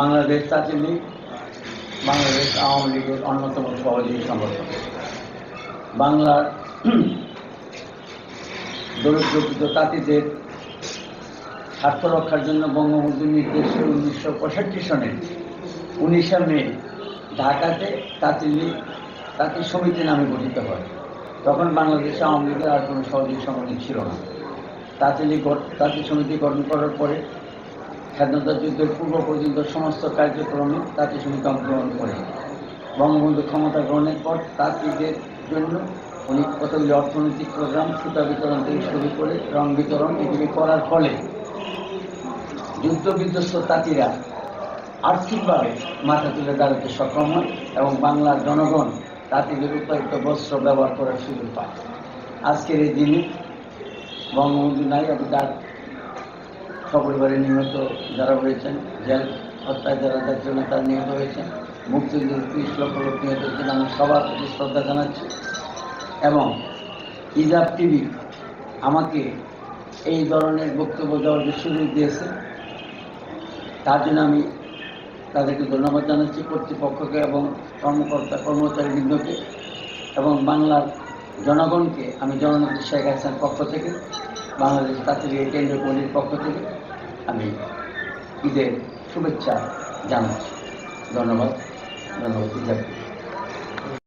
বাংলাদেশ জাতীয় লীগ, বাংলাদেশ আওয়ামী লীগের অন্যতম সহযোগী সংগঠন বাংলার দরিদ্র তাঁতিদের স্বার্থ রক্ষার জন্য বঙ্গবন্ধুর নির্দেশে উনিশশো পঁয়ষট্টি সনে। উনিশে মে ঢাকাতে তাঁতি লীগ তাঁতি সমিতি নামে গঠিত হয়। তখন বাংলাদেশে আওয়ামী লীগের আর কোনো সহযোগী সংগঠন ছিল না। তাঁতি লীগ তাঁতি সমিতি গঠন করার পরে স্বাধীনতা যুদ্ধের পূর্ব পর্যন্ত সমস্ত কার্যক্রমে তাঁতি সমিতি অংশগ্রহণ করে। বঙ্গবন্ধু ক্ষমতা গ্রহণের পর তাঁতিদের জন্য উনি কতগুলি অর্থনৈতিক প্রোগ্রাম, সুতা বিতরণ থেকে শুরু করে রং বিতরণ এগুলি করার ফলে যুদ্ধ বিধ্বস্ত তাঁতিরা আর্থিকভাবে মাথা তুলে দাঁড়াতে সক্ষম হয় এবং বাংলার জনগণ তাঁতিদের উৎপাদিত বস্ত্র ব্যবহার করার সুযোগ পায়। আজকের এই দিনে বঙ্গবন্ধু নাই এবং তার সপরিবারে নিহত যারা হয়েছেন, জেল হত্যায় যারা জাতীয় নেতা নিহত হয়েছেন। মুক্তিযুদ্ধের ত্রিশ লক্ষ লোক নিহত হয়েছেন। আমি সবার প্রতি শ্রদ্ধা জানাচ্ছি এবং ইজাব টিভি আমাকে এই ধরনের বক্তব্য দেওয়ার যে সুযোগ দিয়েছে, তার জন্য আমি তাদেরকে ধন্যবাদ জানাচ্ছি, কর্তৃপক্ষকে এবং কর্মকর্তা কর্মচারীবৃন্দকে এবং বাংলার জনগণকে, আমি জননেত্রী শেখ হাসিনার পক্ষ থেকে, বাংলাদেশ তাঁতিদের কেন্দ্রীয় কমিটির পক্ষ থেকে আমি ঈদের শুভেচ্ছা জানাচ্ছি ধন্যবাদ ধন্যবাদ।